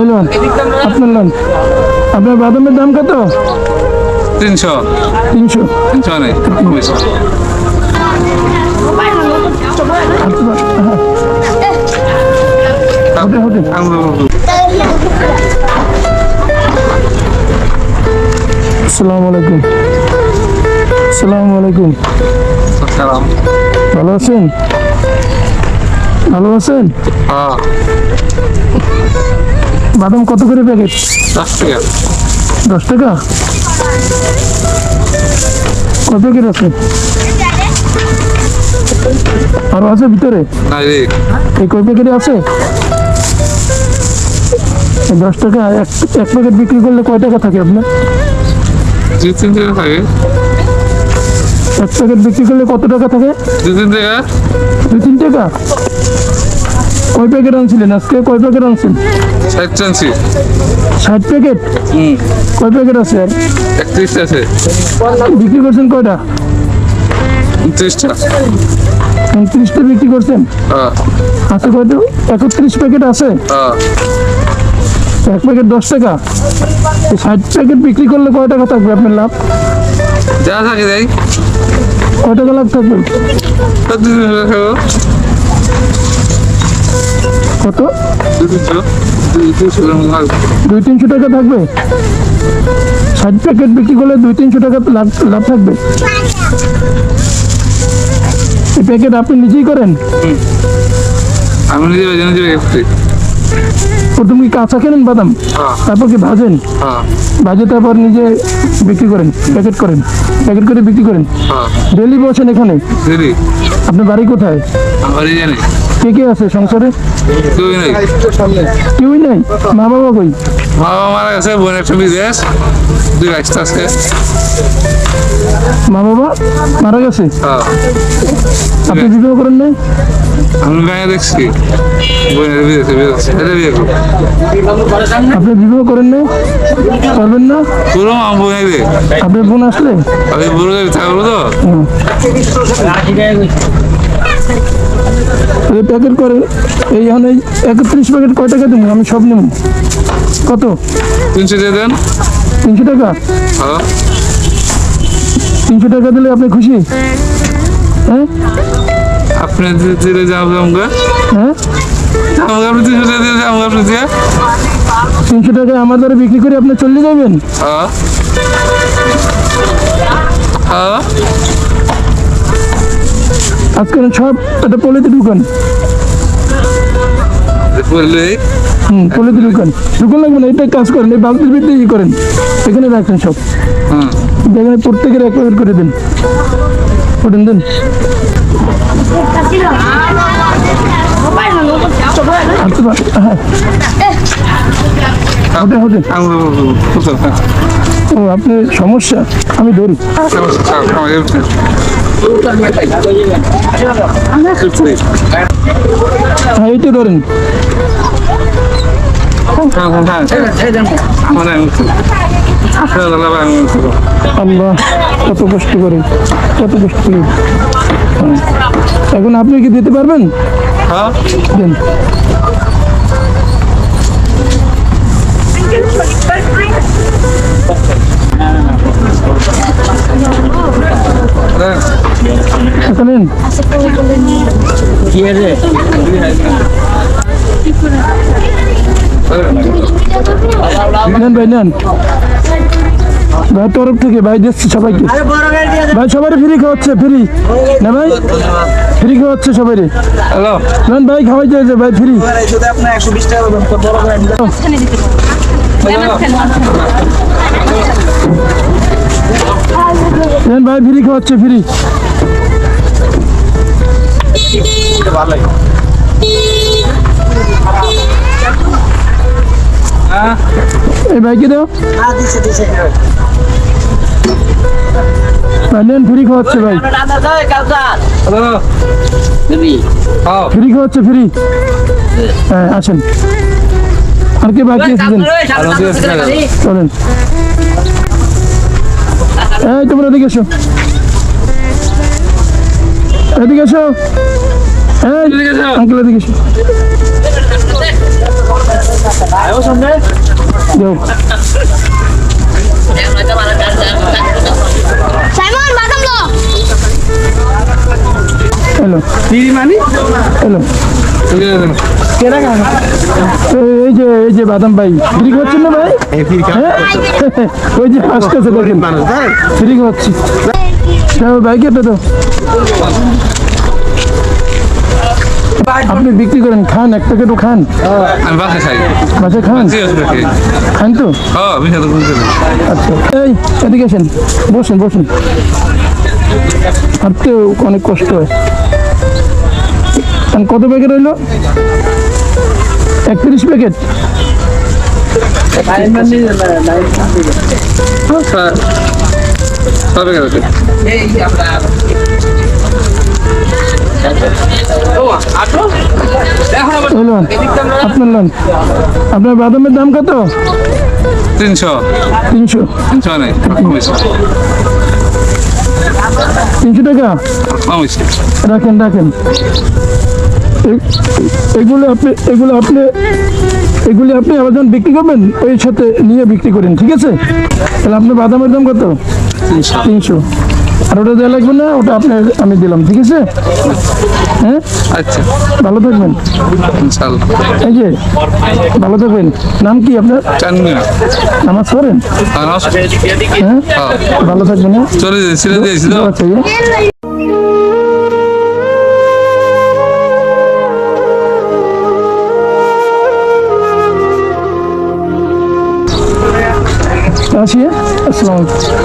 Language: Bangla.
এই লোন আপনার লোন আপনার বাদামের দাম কত? তিনশো। তিনশো। তিনশো নেই আসসালামু আলাইকুম। আসসালামু আলাইকুম। সালাম ভালো আছেন? ভালো আছেন? হ্যাঁ। বাদাম কত করে প্যাকেট? দশ টাকা। দশ টাকা? কত প্যাকেট আছে? আরও আছে ভিতরে? এই কয় প্যাকেটে আছে? দশ টাকা এক এক প্যাকেট বিক্রি করলে কয় টাকা থাকে আপনার? দুই তিন টাকা থাকে। এক প্যাকেট বিক্রি করলে কত টাকা থাকে? দুই তিন টাকা। দুই তিন টাকা? কয় প্যাকেট আনছিলেন? আজকে কয় প্যাকেট আনছেন? ষাট চান্সি ষাট প্যাকেট কয় প্যাকেট আছে আর? একত্রিশ আছে। বিক্রি করছেন কয়টা? উনত্রিশটা। উনত্রিশটা বিক্রি করছেন? হ্যাঁ। আছে কয়টা? একত্রিশ প্যাকেট আছে? হ্যাঁ। এক প্যাকেট দশ টাকা। ষাট প্যাকেট বিক্রি করলে কয় টাকা থাকবে আপনার লাভ? যা থাকে যাই কয় টাকা লাভ থাকবে? কত? দুই তিনশো টাকা থাকবে? ষাট প্যাকেট বিক্রি করলে দুই তিনশো টাকা লাভ লাভ থাকবে। এই প্যাকেট আপনি নিজেই করেন? আমি নিজে প্রথম কি কাঁচা কেনেন বাদাম? হ্যাঁ। তারপর কি ভাজেন? হ্যাঁ। ভাজে তারপর নিজে বিক্রি করেন প্যাকেট করেন প্যাকেট করে বিক্রি করেন। হ্যাঁ। ডেলি বসেন এখানে? আপনার বাড়ি কোথায়? কে কে আছে সংসারে? কেউই নাই। মা বাবা কই? বাবা মারা গেছে বোন একটা বিদেশ। দুই বাইশটা আছে মা বাবা মারা গেছে? আপনি বিবাহ করেন নাই? আমি গায়ে দেখছি। আপনি বিবাহ করেন নাই? করবেন না? পুরো আপনার বোন আসলে? আমি বুড়ো থাকব তো। এই প্যাকেট করে এই এখন এই একত্রিশ প্যাকেট কয় টাকা দেবো আমি সব নেব। কত? তিনশো দেন। তিনশো টাকা? হ্যাঁ। তিনশো টাকা দিলে আপনি খুশি? আপনি আমাকে হ্যাঁ? আপনি তিনশো টাকা দিয়ে আপনি দিয়ে। তিনশো টাকায় আমার দ্বারা বিক্রি করে আপনি চলে যাবেন? হ্যাঁ। হ্যাঁ। আজকাল সব একটা পলিতে ঢুকান। হুম পলিতে ঢুকান। ঢুকান লাগবে না কাজ করেন এই বালতির ভিতরে ই করেন। এখানে রাখেন সব। এখানে প্রত্যেকের এক প্যাকেট করে দেন। করেন দেন। হ্যাঁ হবে হবে আমি কোথাও ও আপনার সমস্যা আমি ধরি। হ্যাঁ এইটা ধরেন। আল্লাহ কত কষ্ট করে কত কষ্ট করে। হ্যাঁ। এখন আপনি কি দিতে পারবেন? দেন। টাকা নেন। নেন ভাই নেন। ভাই তরফ থেকে ভাই দিচ্ছে সবাইকে। ভাই সবাই ফ্রি খাওয়াচ্ছে ফ্রি না ভাই? ফ্রি খাওয়াচ্ছে সবাই হ্যালো। নেন ভাই খাওয়াই যাচ্ছে ভাই ফ্রি নেন ভাই ফ্রি খাওয়াচ্ছে ফ্রি এই ভাইকে দাও। ভাই নেন ফ্রি খাওয়াচ্ছে ভাই। হ্যাঁ। ফ্রি খাওয়াচ্ছে ফ্রি। হ্যাঁ আসেন। আর কে বাকি আছেন চলেন। এই তোমরা এদিকে এসো। এদিকে এসো। এই এদিকে এসো। আঙ্কেল এদিকে এসো যাও সাইমন বাদাম লো এলো বিরিমানি এলো কেনা কেন এই- এই যে এই যে বাদাম ভাই ফ্রি করছেন না ভাই? হ্যাঁ? ওই যে আসতেছে দেখেন। ফ্রি করছি। ভাই কেটে তো আপনি বিক্রি করেন খান এক প্যাকেটও খান। আমি বাসে খাই বাসে খান? খান তো? হ্যাঁ আচ্ছা এই এদিকে আসেন। বসুন বসুন। হাঁটতে অনেক কষ্ট হয়। কত প্যাকেট হইল? একত্রিশ প্যাকেট? আপনার লোন। আপনার বাদামের দাম কত? তিনশো। তিনশো। তিনশো নেই তিনশো টাকা? রাখেন রাখেন। এগুলো আপনি এগুলো আপনি এগুলি আপনি আবার যখন বিক্রি করবেন ওই সাথে নিয়ে বিক্রি করেন ঠিক আছে? তাহলে আপনার বাদামের দাম কত? তিনশো। তিনশো। আর ওটা দেওয়া লাগবে না ওটা আপনার আমি দিলাম ঠিক আছে? হ্যাঁ? আচ্ছা। ভালো থাকবেন। এই যে ভালো থাকবেন। নাম কি আপনার? চানমিয়া। নামাজ পড়েন? আর হ্যাঁ? হ্যাঁ। ভালো থাকবেন হ্যাঁ? চলে যাই হ্যাঁ? আসসালামু আলাইকুম।